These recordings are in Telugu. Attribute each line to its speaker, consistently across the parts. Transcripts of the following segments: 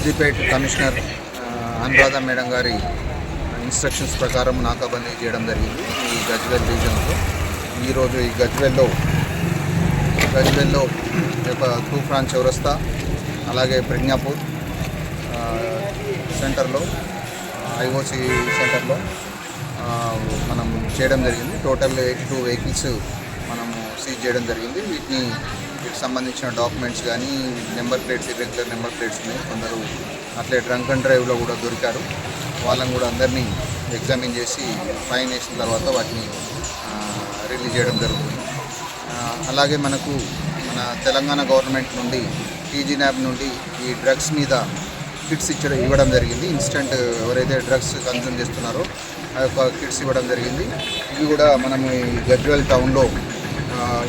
Speaker 1: సిద్దిపేట కమిషనర్ అనురాధ మేడం గారి ఇన్స్ట్రక్షన్స్ ప్రకారం నాకాబందీ చేయడం జరిగింది ఈ గజ్వెల్ డివిజన్లో. ఈరోజు ఈ గజ్వెల్లో గజ్వెల్లో ఈ యొక్క చౌరస్తా అలాగే ప్రజ్ఞాపూర్ సెంటర్లో ఐఓసి సెంటర్లో మనం చేయడం జరిగింది. టోటల్ ఎయిటీ టూ వెహికల్స్ మనము సీజ్ చేయడం జరిగింది. వీటిని సంబంధించిన డాక్యుమెంట్స్ కానీ number plates irregular number plates ఉన్నాయి. కొందరు అట్లే డ్రంక్ అండ్ డ్రైవ్లో కూడా దొరికారు. వాళ్ళని కూడా అందరినీ ఎగ్జామిన్ చేసి ఫైన్ వేసిన తర్వాత వాటిని రిలీజ్ చేయడం జరుగుతుంది. అలాగే మనకు మన తెలంగాణ గవర్నమెంట్ నుండి టీజీ న్యాబ్ నుండి ఈ డ్రగ్స్ మీద కిట్స్ ఇచ్చడం ఇవ్వడం జరిగింది. ఇన్స్టెంట్ ఎవరైతే డ్రగ్స్ కన్జ్యూమ్ చేస్తున్నారో ఆ యొక్క కిట్స్ ఇవ్వడం జరిగింది. ఇవి కూడా మనం ఈ గజ్వెల్ టౌన్లో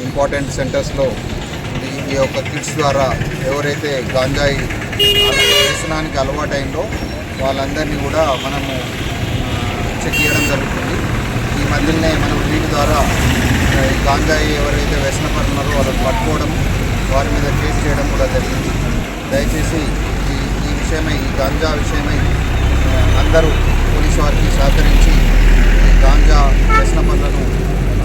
Speaker 1: ఇంపార్టెంట్ సెంటర్స్లో ఈ యొక్క కిట్స్ ద్వారా ఎవరైతే గాంజాయి వ్యసనానికి అలవాటైందో వాళ్ళందరినీ కూడా మనము చెక్ చేయడం జరుగుతుంది. ఈ మధ్యనే మనం వీటి ద్వారా ఈ గాంజాయి ఎవరైతే వ్యసనపడుతున్నారో వాళ్ళని పట్టుకోవడం వారి మీద కేసు చేయడం కూడా జరిగింది. దయచేసి ఈ ఈ విషయమై ఈ గాంజా విషయమై అందరూ పోలీసు వారికి సహకరించి ఈ గాంజా వ్యసన పనులను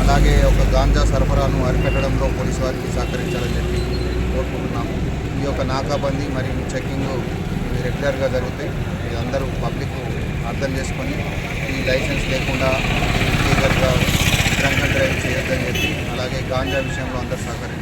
Speaker 1: అలాగే ఒక గాంజా సరఫరాను అరికట్టడంలో పోలీసు వారికి సహకరించాలని చెప్పి కోరుకుంటున్నాము. ఈ యొక్క నాకాబందీ మరియు చెక్కింగ్ రెగ్యులర్గా జరుగుతాయి ఇది అందరూ పబ్లిక్ అర్థం చేసుకొని ఈ లైసెన్స్ లేకుండా లీగల్గా డ్రంక్ అండ్ డ్రైవ్ చేయొద్దని చెప్పి అలాగే గాంజా విషయంలో అందరూ సహకరించారు.